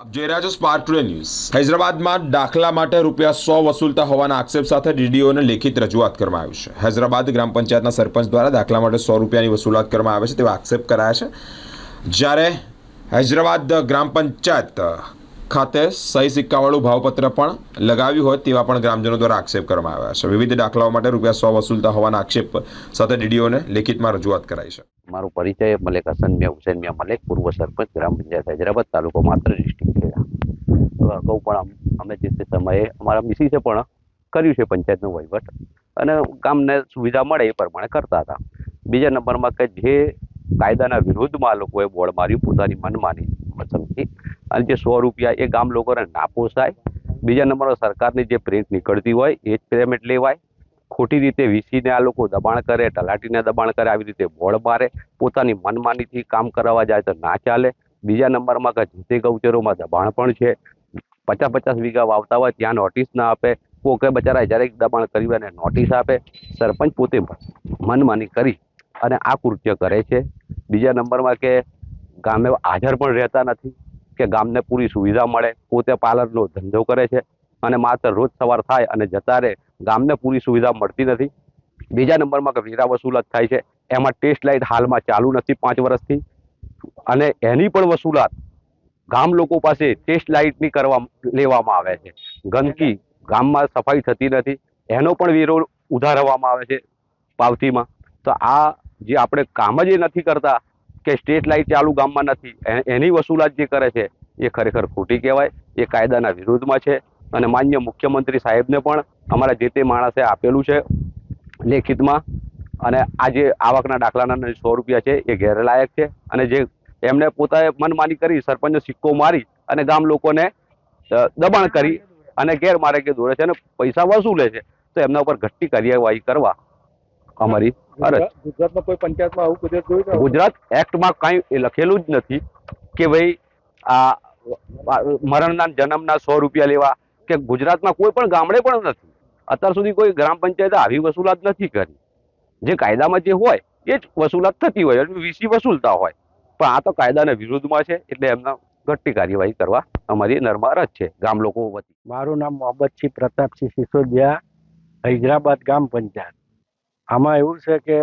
જોઈ રહ્યા today news હૈદરાબાદમાં દાખલા માટે રૂપિયા સો વસૂલતા હોવાના આક્ષેપ સાથે ડીડીઓને લેખિત રજૂઆત કરવામાં આવી છે. હૈદરાબાદ ગ્રામ પંચાયતના સરપંચ દ્વારા દાખલા માટે સો રૂપિયાની વસૂલાત કરવામાં આવે છે તેવા આક્ષેપ કરાયા છે. જ્યારે હૈદરાબાદ ગ્રામ પંચાયત ખાતે સહી સિક્કાવાળું ભાવપત્ર પણ લગાવ્યું હોય તેવા પણ ગ્રામજનો દ્વારા આક્ષેપ કરવામાં આવ્યા છે. વિવિધ દાખલાઓ માટે રૂપિયા સો વસૂલતા હોવાના આક્ષેપ સાથે ડીડીઓને લેખિતમાં રજૂઆત કરાઈ છે. મારો પરિચય મલેક હસન મિયા, હુસેન મિયા મલેક, પૂર્વ સરપંચ, ગ્રામ પંચાયત હૈદરાબાદ, તાલુકો માત્ર ડિસ્ટ્રિક્ટ ખેડા અગાઉ પણ અમે જે તે સમયે અમારા મિસિસે પણ કર્યું છે પંચાયતનો વહીવટ અને ગામને સુવિધા મળે એ પ્રમાણે કરતા હતા. બીજા નંબરમાં કે જે કાયદાના વિરુદ્ધમાં આ લોકોએ બોર્ડ માર્યું, પોતાની મનમાની પસંદથી અને જે સો રૂપિયા એ ગામ લોકોને ના પોસાય. બીજા નંબરમાં સરકારની જે પ્રિન્ટ નીકળતી હોય, એ જ પેમેન્ટ લેવાય. ખોટી રીતે વીસીને આ લોકો દબાણ કરે, તલાટીને દબાણ કરે, આવી રીતે બોળ મારે, પોતાની મનમાનીથી કામ કરાવવા જાય તો ના ચાલે. બીજા નંબરમાં કે જે તે ગૌચરોમાં દબાણ પણ છે. પચાસ પચાસ વીઘા વાવતા હોય ત્યાં નોટિસ ના આપે. કોકે બચારા જ્યારે દબાણ કરી અને નોટિસ આપે. સરપંચ પોતે મનમાની કરી અને આ કૃત્ય કરે છે. બીજા નંબરમાં કે ગામે હાજર પણ રહેતા નથી. કે ગામને પૂરી સુવિધા મળે, પોતે પાર્લરનો ધંધો કરે છે અને માત્ર રોજ સવાર થાય અને જતા રહે, ગામને પૂરી સુવિધા મળતી નથી. બીજા નંબરમાં વેરા વસૂલાત થાય છે, એમાં ટેસ્ટ લાઇટ હાલમાં ચાલુ નથી પાંચ વર્ષથી. અને એની પણ વસૂલાત ગામ લોકો પાસે ટેસ્ટ લાઇટની કરવા લેવામાં આવે છે. ગંદકી ગામમાં સફાઈ થતી નથી. એનો પણ વેરો ઉધારવામાં આવે છે પાવતીમાં. તો આ જે આપણે કામ જ એ નથી કરતા કે સ્ટ્રીટ લાઇટ ચાલુ ગામમાં નથી. એની વસૂલાત જે કરે છે, એ ખરેખર ખોટી કહેવાય. એ કાયદાના વિરોધમાં છે. અને માન્ય મુખ્યમંત્રી સાહેબને પણ અમારા જે તે માણસે આપેલું છે લેખિતમાં. અને આ જે આવકના દાખલાના સો રૂપિયા છે, એ ગેરલાયક છે. અને જે એમને પોતાએ મનમાની કરી સરપંચનો સિક્કો મારી અને ગામ લોકોને દબાણ કરી અને ગેરમાર્ગે દોરે છે અને પૈસા વસૂલે છે. તો એમના ઉપર ઘટતી કાર્યવાહી કરવા અમારી અરજ. ગુજરાતમાં કોઈ પંચાયતમાં આવું કુદરત જોયું ગુજરાત એક્ટમાં કાંઈ લખેલું જ નથી કે ભાઈ આ મરણના જન્મના સો રૂપિયા લેવા કે ગુજરાતમાં કોઈ પણ ગામડે પણ નથી. અત્યાર સુધી કોઈ ગ્રામ પંચાયતે આવી વસૂલાત નથી કરી. જે કાયદામાં જે હોય એ જ વસૂલાત થતી હોય વીસી વસૂલતા હોય. પણ આ તો કાયદાના વિરુદ્ધમાં છે એટલે એમના ઘટતી કાર્યવાહી કરવા અમારી નર્મ રજ છે ગામ લોકો વતી. મારું નામ મોહમ્મદસિંહ પ્રતાપસિંહ સિસોદિયા હૈદરાબાદ ગામ પંચાયત. આમાં એવું છે કે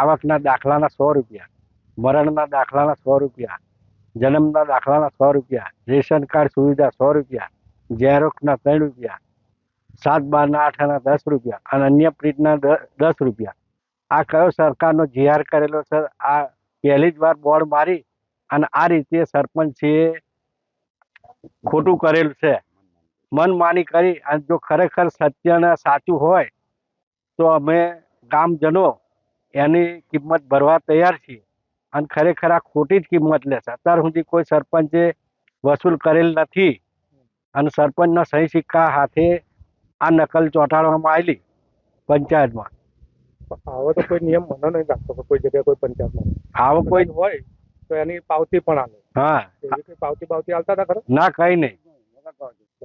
આવકના દાખલાના સો રૂપિયા, મરણના દાખલાના સો રૂપિયા, જન્મના દાખલાના સો રૂપિયા, રેશન કાર્ડ સુવિધા સો રૂપિયા ઝેરોક્ષના ત્રણ રૂપિયા, સાત બારના આઠના દસ રૂપિયા અને અન્ય પ્રિન્ટના દસ રૂપિયા. આ કયો સરકારનો જીઆર કરેલો છે? આ પહેલી જ વાર બોર્ડ મારી અને આ રીતે સરપંચે ખોટું કરેલું છે. મનમાની કરી અને જો ખરેખર સત્યને સાચું હોય તો અમે ગામજનો એની કિંમત ભરવા તૈયાર છીએ અને ખરેખર આ ખોટી જ કિંમત લેશે અત્યાર સુધી કોઈ સરપંચે વસૂલ કરેલ નથી અને સરપંચના સહી સિક્કા હાથે આ નકલ ચોંટાડવામાં આવેલી પંચાયતમાં. આવો તો કોઈ નિયમ મને નહીં લાગતો કે કોઈ જગ્યાએ કોઈ પંચાયતમાં આવો કોઈ હોય તો એની પાવતી પણ આવે હા. પાવતી પાવતી આવતા હતા ખરા? ના કઈ નહીં.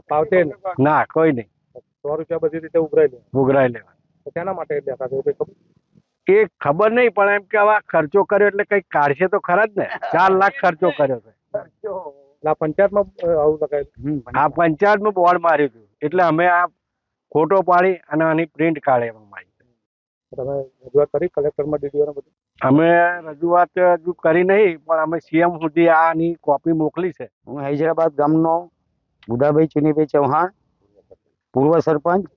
પાવતી. ના કોઈ નહીં. સો રૂપિયા બધી રીતે ઉઘરાઈ લે. ઉઘરાઈ લેવા તેના માટે હતા એ ખબર? એ ખબર નહીં પણ એમ કે આવા ખર્ચો કર્યો એટલે કઈ કાઢશે તો ખરા જ ને. ચાર લાખ ખર્ચો કર્યો છે. એટલે આ પંચાયતમાં આવું લગાવેલું આ પંચાયતનું બોર્ડ માર્યું હતું. એટલે અમે આ ફોટો પાડી અને આની પ્રિન્ટ કાઢવામાં તમે રજૂઆત કરી કલેક્ટરમાં બધું? અમે રજૂઆત હજુ કરી નહીં પણ અમે સીએમ સુધી આની કોપી મોકલી છે. હું હૈદરાબાદ ગામનો બુધાભાઈ ચુનીભાઈ ચૌહાણ પૂર્વ સરપંચ.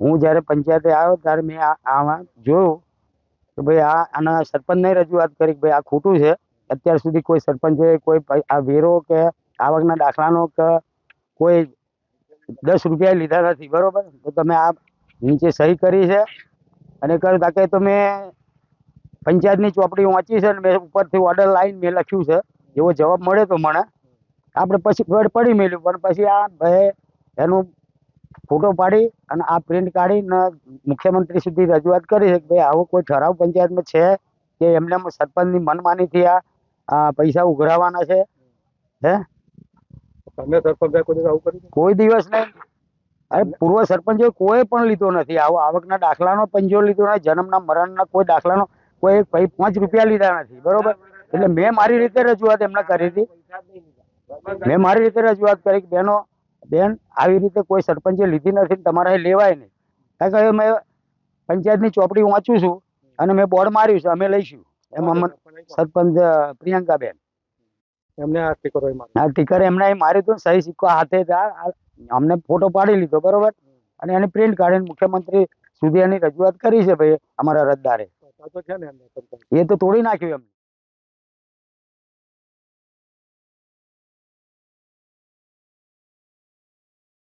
હું જ્યારે પંચાયતે આવ્યો ત્યારે મેં આમાં જોયું કે ભાઈ આ આના સરપંચને રજૂઆત કરી કે ભાઈ આ ખોટું છે. અત્યાર સુધી કોઈ સરપંચે કોઈ આ વેરો કે આવકના દાખલાનો કે કોઈ દસ રૂપિયા લીધા નથી, બરોબર? તો તમે આ નીચે સહી કરી છે. અને કર્યું તાકે તો મેં પંચાયતની ચોપડી વાંચી છે અને મેં ઉપરથી ઓર્ડર લાઈન મેં લખ્યું છે. એવો જવાબ મળ્યો તો મને આપણે પછી પડી મેલ્યું, પણ પછી આ ભાઈ એનું ફોટો પાડી અને આ પ્રિન્ટ કાઢીને મુખ્યમંત્રી સુધી રજૂઆત કરી છે કે ભાઈ આવો કોઈ ઠરાવ પંચાયતમાં છે કે એમને સરપંચની મનમાનીથી આ પૈસા ઉઘરાવાના છે? તમે સરપંચ કોઈ આવું કર્યું કોઈ દિવસ નહીં. અરે પૂર્વ સરપંચે કોઈ પણ લીધો નથી. આવો આવકના દાખલાનો પંજો લીધો નથી જન્મના મરણના કોઈ દાખલાનો કોઈ ભાઈ પાંચ રૂપિયા લીધા નથી. બરોબર? એટલે મેં મારી રીતે રજૂઆત એમને કરી હતી. મેં મારી રીતે રજૂઆત કરી કે બેનો બેન આવી રીતે કોઈ સરપંચે લીધી નથી તમારે લેવાય નહીં. કારણ કે મેં પંચાયતની ચોપડી વાંચું છું અને મેં બોર્ડ માર્યું છે અમે લઈશું. એમાં સરપંચ પ્રિયંકાબેન. એમને આ સ્ટીકરો આ એમને માર્યું હતું સહી સિક્કો હાથે અમને ફોટો પાડી લીધો બરોબર? અને એની પ્રિન્ટ કાઢીને મુખ્યમંત્રી સુધી એની રજૂઆત કરી છે ભાઈ અમારા પંચાયત એ તો તોડી નાખ્યું એમને.